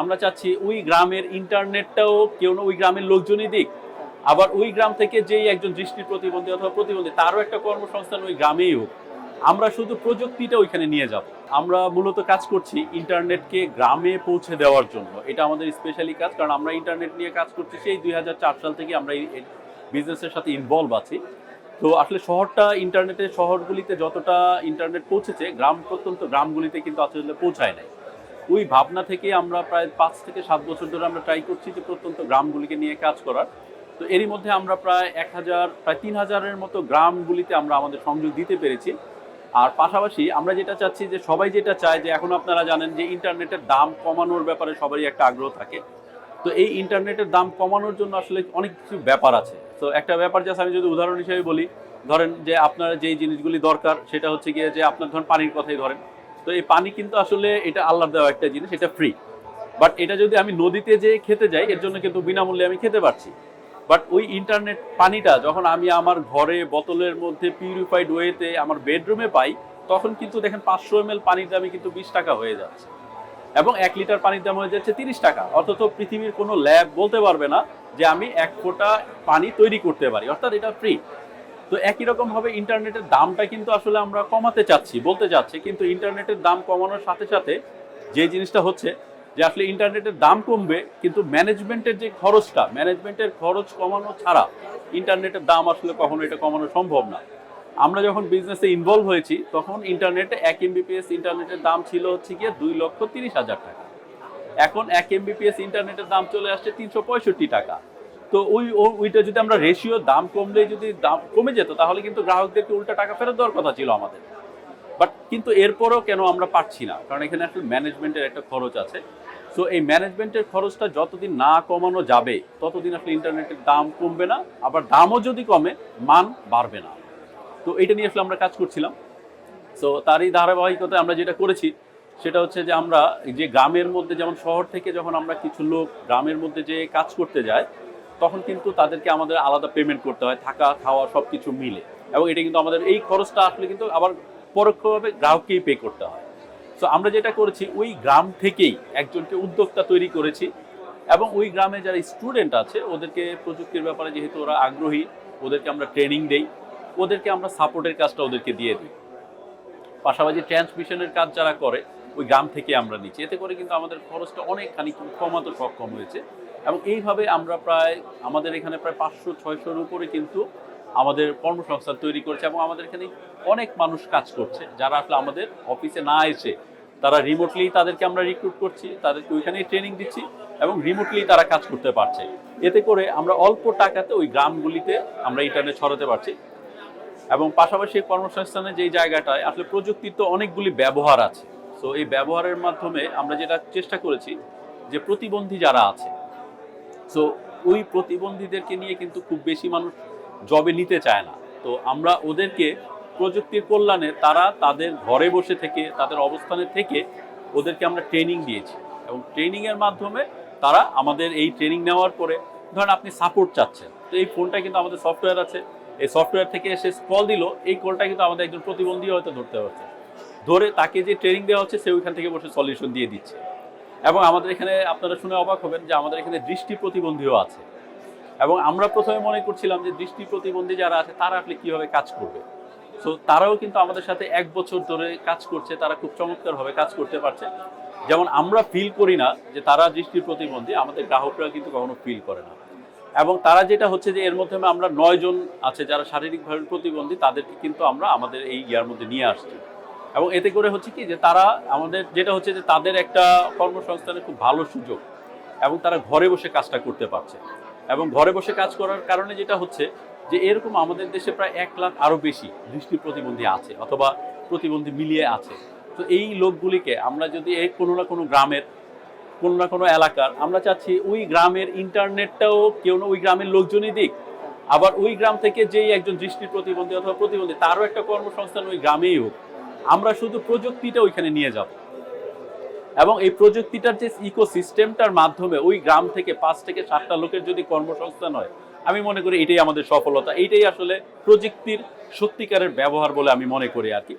আমরা চাচ্ছি ওই গ্রামের ইন্টারনেটটাও কেউ না, ওই গ্রামের লোকজনই দিক। আবার ওই গ্রাম থেকে যেই একজন দৃষ্টি প্রতিবন্ধী অথবা প্রতিবন্ধী, তারও একটা কর্মসংস্থান ওই গ্রামেই হোক। আমরা শুধু প্রযুক্তিটা ওইখানে নিয়ে যাব। আমরা মূলত কাজ করছি ইন্টারনেটকে গ্রামে পৌঁছে দেওয়ার জন্য। এটা আমাদের স্পেশালি কাজ, কারণ আমরা ইন্টারনেট নিয়ে কাজ করছি সেই দুই হাজার চার সাল থেকে আমরা এই বিজনেসের সাথে ইনভলভ আছি। তো আসলে শহরটা, ইন্টারনেটের শহরগুলিতে যতটা ইন্টারনেট পৌঁছেছে, গ্রাম প্রত্যন্ত গ্রামগুলিতে কিন্তু আসলে পৌঁছায় নাই। ওই ভাবনা থেকে আমরা প্রায় পাঁচ থেকে সাত বছর ধরে আমরা ট্রাই করছি যে প্রত্যন্ত গ্রামগুলিকে নিয়ে কাজ করার। তো এরই মধ্যে আমরা প্রায় এক হাজার, প্রায় তিন হাজারের মতো গ্রামগুলিতে আমরা আমাদের সংযোগ দিতে পেরেছি। আর পাশাপাশি আমরা যেটা চাচ্ছি যে সবাই যেটা চায় যে এখন আপনারা জানেন যে ইন্টারনেটের দাম কমানোর ব্যাপারে সবারই একটা আগ্রহ থাকে। তো এই ইন্টারনেটের দাম কমানোর জন্য আসলে অনেক কিছু ব্যাপার আছে। তো একটা ব্যাপার জাস্ট আমি যদি উদাহরণ হিসেবে বলি, ধরেন যে আপনার যেই জিনিসগুলি দরকার, সেটা হচ্ছে গিয়ে যে আপনার ধরেন পানির কথাই ধরেন। তো এই পানি কিন্তু আসলে এটা আল্লাহর দেওয়া একটা জিনিস, এটা ফ্রি বাট এটা যদি আমি নদীতে যে খেতে যাই, এর জন্য কিন্তু বিনামূল্যে আমি খেতে পারছি। বাট ওই ইন্টারনেট পানিটা যখন আমি আমার ঘরে বোতলের মধ্যে পিউরিফাইড ওয়েতে আমার বেডরুমে পাই, তখন কিন্তু দেখেন পাঁচশো এম এল পানির দামই কিন্তু বিশ টাকা হয়ে যাচ্ছে। এবং এক লিটার পানির দাম হয়ে যাচ্ছে তিরিশ টাকা। অথচ পৃথিবীর কোনো ল্যাব বলতে পারবে না যে আমি এক ফোঁটা পানি তৈরি করতে পারি। অর্থাৎ এটা ফ্রি তো একই রকম ভাবে ইন্টারনেটের দামটা কিন্তু আসলে আমরা কমাতে চাচ্ছি, বলতে চাচ্ছি, কিন্তু ইন্টারনেটের দাম কমানোর সাথে সাথে যে জিনিসটা হচ্ছে যে আসলে ইন্টারনেটের দাম কমবে, কিন্তু ম্যানেজমেন্টের যে খরচটা, ম্যানেজমেন্টের খরচ কমানো ছাড়া ইন্টারনেটের দাম আসলে কখনো এটা কমানো সম্ভব না। আমরা যখন বিজনেসে ইনভলভ হয়েছি, তখন ইন্টারনেটে এক এমবিপিএস ইন্টারনেটের দাম ছিল হচ্ছে গিয়ে দুই লক্ষ তিরিশ হাজার টাকা। এখন এক এমবিপিএস ইন্টারনেটের দাম চলে আসছে তিনশো পঁয়ষট্টি টাকা। তো ওই ওইটা যদি আমরা রেশিও দাম কমলে যদি দাম কমে যেত, তাহলে কিন্তু গ্রাহকদেরকে উল্টা টাকা ফেরত দেওয়ার কথা ছিল আমাদের। বাট কিন্তু এরপরও কেন আমরা পাচ্ছি না? কারণ এখানে আসলে ম্যানেজমেন্টের একটা খরচ আছে। সো এই ম্যানেজমেন্টের খরচটা যতদিন না কমানো যাবে, ততদিন আসলে ইন্টারনেটের দাম কমবে না, আবার দামও যদি কমে, মান বাড়বে না। তো এটা নিয়ে আসলে আমরা কাজ করছিলাম। সো তারই ধারাবাহিকতায় আমরা যেটা করেছি, সেটা হচ্ছে যে আমরা যে গ্রামের মধ্যে, যেমন শহর থেকে যখন আমরা কিছু লোক গ্রামের মধ্যে যে কাজ করতে যায় তখন কিন্তু তাদেরকে আমাদের আলাদা পেমেন্ট করতে হয়, থাকা, খাওয়া সব কিছু মিলে। এবং এটা কিন্তু আমাদের এই খরচটা আসলে কিন্তু আবার পরোক্ষভাবে গ্রাহককেই পে করতে হয়। সো আমরা যেটা করেছি, ওই গ্রাম থেকেই একজনকে উদ্যোক্তা তৈরি করেছি এবং ওই গ্রামে যারা স্টুডেন্ট আছে, ওদেরকে প্রযুক্তির ব্যাপারে যেহেতু ওরা আগ্রহী, ওদেরকে আমরা ট্রেনিং দেই, ওদেরকে আমরা সাপোর্টের কাজটা ওদেরকে দিয়ে দিই। পাশাপাশি ট্রান্সমিশনের কাজ যারা করে ওই গ্রাম থেকে আমরা নিচ্ছি। এতে করে কিন্তু আমাদের খরচটা অনেকখানি কমাতে সক্ষম হয়েছে। এবং এইভাবে আমরা প্রায়, আমাদের এখানে প্রায় পাঁচশো, ছয়শোর উপরে কিন্তু আমাদের কর্মসংস্থান তৈরি করছে এবং আমাদের এখানে অনেক মানুষ কাজ করছে। যারা আসলে আমাদের অফিসে না এসে, তারা রিমোটলি তাদেরকে আমরা রিক্রুট করছি, তাদেরকে ওইখানেই ট্রেনিং দিচ্ছি এবং রিমোটলি তারা কাজ করতে পারছে। এতে করে আমরা অল্প টাকাতে ওই গ্রামগুলিতে আমরা ইন্টারনেট ছড়াতে পারছি। এবং পাশাপাশি কর্মসংস্থানের যেই জায়গাটায়, আসলে প্রযুক্তির তো অনেকগুলি ব্যবহার আছে। তো এই ব্যবহারের মাধ্যমে আমরা যেটা চেষ্টা করেছি যে প্রতিবন্ধী যারা আছে সো ওই প্রতিবন্ধীদেরকে নিয়ে কিন্তু খুব বেশি মানুষ জবে নিতে চায় না। তো আমরা ওদেরকে প্রযুক্তির কল্যাণে তারা তাদের ঘরে বসে থেকে, তাদের অবস্থানে থেকে ওদেরকে আমরা ট্রেনিং দিয়েছি। এবং ট্রেনিংয়ের মাধ্যমে তারা আমাদের এই ট্রেনিং নেওয়ার পরে, ধরেন আপনি সাপোর্ট চাচ্ছেন, তো এই ফোনটা কিন্তু আমাদের সফটওয়্যার আছে। এই সফটওয়্যার থেকে এসে কল দিল, এই কলটা কিন্তু আমাদের একজন প্রতিবন্ধী হয়তো ধরতে হচ্ছে ধরে তাকে যে ট্রেনিং দেওয়া হচ্ছে, সে ওইখান থেকে বসে সলিউশন দিয়ে দিচ্ছে। এবং আমাদের এখানে আপনারা শুনে অবাক হবেন যে আমাদের এখানে দৃষ্টি প্রতিবন্ধীও আছে। এবং আমরা প্রথমে মনে করছিলাম যে দৃষ্টি প্রতিবন্ধী যারা আছে, তারা আসলে কীভাবে কাজ করবে। সো তারাও কিন্তু আমাদের সাথে এক বছর ধরে কাজ করছে, তারা খুব চমৎকারভাবে কাজ করতে পারছে। যেমন আমরা ফিল করি না যে তারা দৃষ্টি প্রতিবন্ধী, আমাদের গ্রাহকরা কিন্তু কখনো ফিল করে না। এবং তারা যেটা হচ্ছে যে এর মধ্যে আমরা নয় জন আছে যারা শারীরিকভাবে প্রতিবন্ধী, তাদেরকে কিন্তু আমরা আমাদের এই ইয়ার মধ্যে নিয়ে আসছি। এবং এতে করে হচ্ছে কি যে তারা আমাদের, যেটা হচ্ছে যে তাদের একটা কর্মসংস্থানের খুব ভালো সুযোগ এবং তারা ঘরে বসে কাজটা করতে পারছে। এবং ঘরে বসে কাজ করার কারণে যেটা হচ্ছে যে এরকম আমাদের দেশে প্রায় এক লাখ আরও বেশি দৃষ্টি প্রতিবন্ধী আছে অথবা প্রতিবন্ধী মিলিয়ে আছে। তো এই লোকগুলিকে আমরা যদি এই কোনো না কোনো গ্রামের, কোনো না কোনো এলাকার, আমরা চাচ্ছি ওই গ্রামের ইন্টারনেটটাও কেউ না ওই গ্রামের লোকজনই দিক। আবার ওই গ্রাম থেকে যেই একজন দৃষ্টি প্রতিবন্ধী অথবা প্রতিবন্ধী, তারও একটা কর্মসংস্থান ওই গ্রামেই হোক। আমরা শুধু প্রযুক্তিটা ওইখানে নিয়ে যাব। এবং এই প্রযুক্তিটার যে ইকোসিস্টেমটার মাধ্যমে ওই গ্রাম থেকে পাঁচ থেকে সাতটা লোকের যদি কর্মসংস্থান হয়, আমি মনে করি এটাই আমাদের সফলতা। এইটাই আসলে প্রযুক্তির সত্যিকারের ব্যবহার বলে আমি মনে করি আর কি।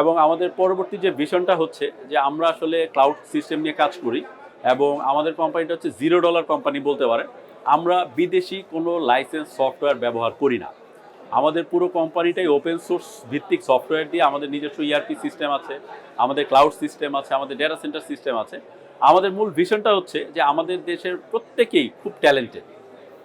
এবং আমাদের পরবর্তী যে ভিশনটা হচ্ছে যে আমরা আসলে ক্লাউড সিস্টেম নিয়ে কাজ করি এবং আমাদের কোম্পানিটা হচ্ছে জিরো ডলার কোম্পানি বলতে পারেন। আমরা বিদেশি কোনো লাইসেন্স সফটওয়্যার ব্যবহার করি না। আমাদের পুরো কোম্পানিটাই ওপেন সোর্স ভিত্তিক সফটওয়্যার দিয়ে আমাদের নিজস্ব ইআরপি সিস্টেম আছে, আমাদের ক্লাউড সিস্টেম আছে, আমাদের ডেটা সেন্টার সিস্টেম আছে। আমাদের মূল ভিশনটা হচ্ছে যে আমাদের দেশের প্রত্যেকেই খুব ট্যালেন্টেড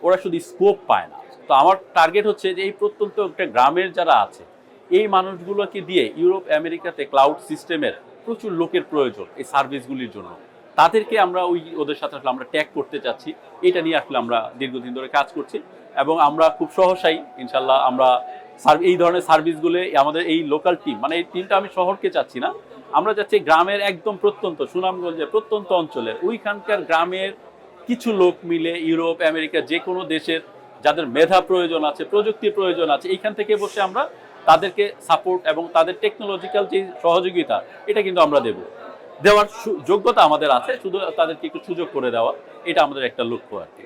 ওরা শুধু স্কোপ পায় না। তো আমার টার্গেট হচ্ছে যে এই প্রত্যন্ত একটা গ্রামের যারা আছে, এই মানুষগুলোকে দিয়ে ইউরোপ আমেরিকাতে ক্লাউড সিস্টেমের প্রচুর লোকের প্রয়োজন এই সার্ভিসগুলির জন্য। তাদেরকে আমরা ওই ওদের সাথে আসলে আমরা ট্যাগ করতে চাচ্ছি। এটা নিয়ে আসলে আমরা দীর্ঘদিন ধরে কাজ করছি এবং আমরা খুব সহসাই ইনশাল্লাহ আমরা এই ধরনের সার্ভিসগুলো, আমাদের এই লোকাল টিম মানে এই টিমটা আমি শহরকে চাচ্ছি না। আমরা চাচ্ছি গ্রামের একদম প্রত্যন্ত সুনামগঞ্জে প্রত্যন্ত অঞ্চলের, ওইখানকার গ্রামের কিছু লোক মিলে ইউরোপ, আমেরিকা, যে কোনো দেশের যাদের মেধা প্রয়োজন আছে, প্রযুক্তির প্রয়োজন আছে, এইখান থেকে বসে আমরা তাদেরকে সাপোর্ট এবং তাদের টেকনোলজিক্যাল যে সহযোগিতা, এটা কিন্তু আমরা দেব। দেওয়ার যোগ্যতা আমাদের আছে, শুধু তাদেরকে একটু সুযোগ করে দেওয়া, এটা আমাদের একটা লক্ষ্য আর কি।